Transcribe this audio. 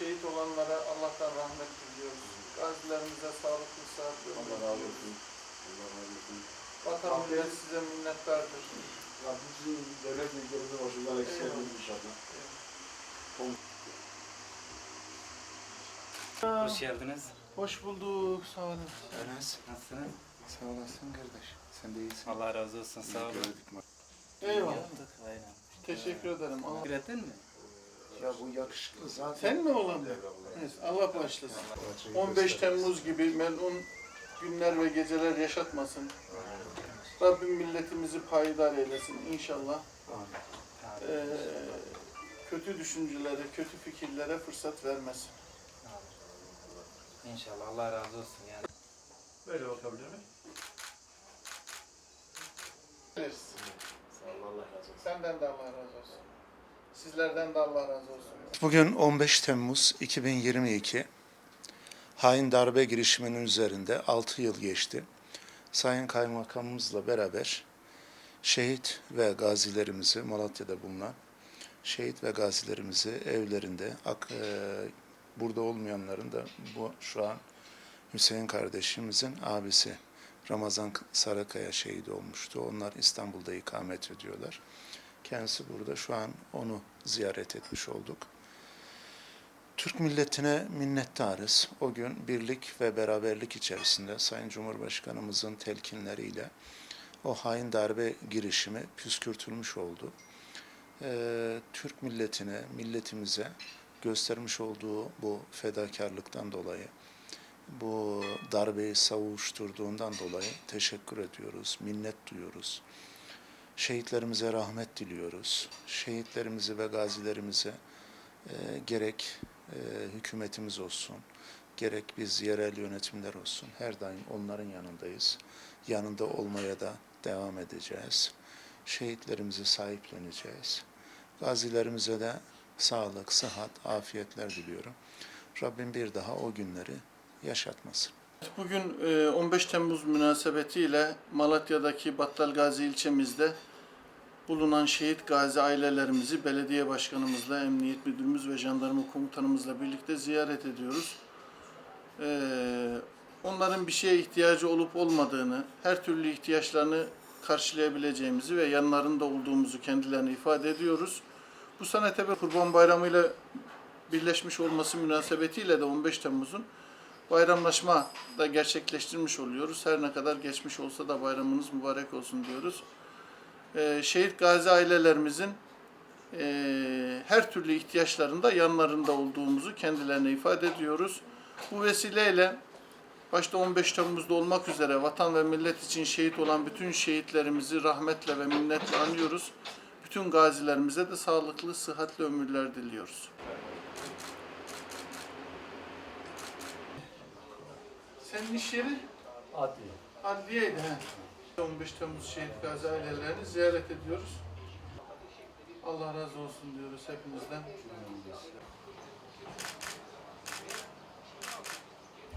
şehit olanlara Allah'tan rahmet diliyoruz. Gazilerimize sağlıklı sıhhatli ömür Allah razı olsun. Allah razı olsun. Vatan millet size minnettardır. Rabbimizin devlet bilgilerimizi başından eksik etmesin inşallah. Hoş geldiniz. Hoş bulduk, sağ olun. Enes, Nasılsınız? sağ olasın kardeş. Sen de iyisin. Allah razı olsun. Sağ olun. Eyvallah. Yaptık, Aynen. Teşekkür ederim. Allah... Ürettin mi? Ya bu yakışıklı zaten. Sen mi olan? Evet, Allah başlasın. 15 Temmuz gibi melun günler ve geceler yaşatmasın. Rabbim milletimizi payidar eylesin inşallah. Amin. Ee, kötü düşüncelere, kötü fikirlere fırsat vermesin. İnşallah Allah razı olsun yani. Böyle bakabilir miyim? Veririz. Sağ olun Allah razı olsun. Senden de Allah razı olsun. Sizlerden de Allah razı olsun. Bugün 15 Temmuz 2022. Hain darbe girişiminin üzerinde 6 yıl geçti. Sayın Kaymakamımızla beraber şehit ve gazilerimizi Malatya'da bulunan şehit ve gazilerimizi evlerinde e, burada olmayanların da bu şu an Hüseyin kardeşimizin abisi Ramazan Sarakaya şehit olmuştu. Onlar İstanbul'da ikamet ediyorlar. Kendisi burada şu an onu ziyaret etmiş olduk. Türk milletine minnettarız. O gün birlik ve beraberlik içerisinde Sayın Cumhurbaşkanımızın telkinleriyle o hain darbe girişimi püskürtülmüş oldu. Ee, Türk milletine, milletimize göstermiş olduğu bu fedakarlıktan dolayı, bu darbeyi savuşturduğundan dolayı teşekkür ediyoruz, minnet duyuyoruz. Şehitlerimize rahmet diliyoruz. Şehitlerimizi ve gazilerimize e, gerek e, hükümetimiz olsun, gerek biz yerel yönetimler olsun her daim onların yanındayız. Yanında olmaya da devam edeceğiz. Şehitlerimizi sahipleneceğiz. Gazilerimize de sağlık, sıhhat, afiyetler diliyorum. Rabbim bir daha o günleri yaşatmasın. Bugün e, 15 Temmuz münasebetiyle Malatya'daki Battal Gazi ilçemizde bulunan şehit gazi ailelerimizi belediye başkanımızla, emniyet müdürümüz ve jandarma komutanımızla birlikte ziyaret ediyoruz. E, Onların bir şeye ihtiyacı olup olmadığını, her türlü ihtiyaçlarını karşılayabileceğimizi ve yanlarında olduğumuzu kendilerine ifade ediyoruz. Bu sene tabi Kurban Bayramı ile birleşmiş olması münasebetiyle de 15 Temmuz'un bayramlaşma da gerçekleştirmiş oluyoruz. Her ne kadar geçmiş olsa da bayramınız mübarek olsun diyoruz. Ee, şehit gazi ailelerimizin e, her türlü ihtiyaçlarında yanlarında olduğumuzu kendilerine ifade ediyoruz. Bu vesileyle başta 15 Temmuz'da olmak üzere vatan ve millet için şehit olan bütün şehitlerimizi rahmetle ve minnetle anıyoruz. Bütün gazilerimize de sağlıklı, sıhhatli ömürler diliyoruz. Senin iş yeri? Adli. Adliyeydi. He. 15 Temmuz şehit gazi ailelerini ziyaret ediyoruz. Allah razı olsun diyoruz hepinizden.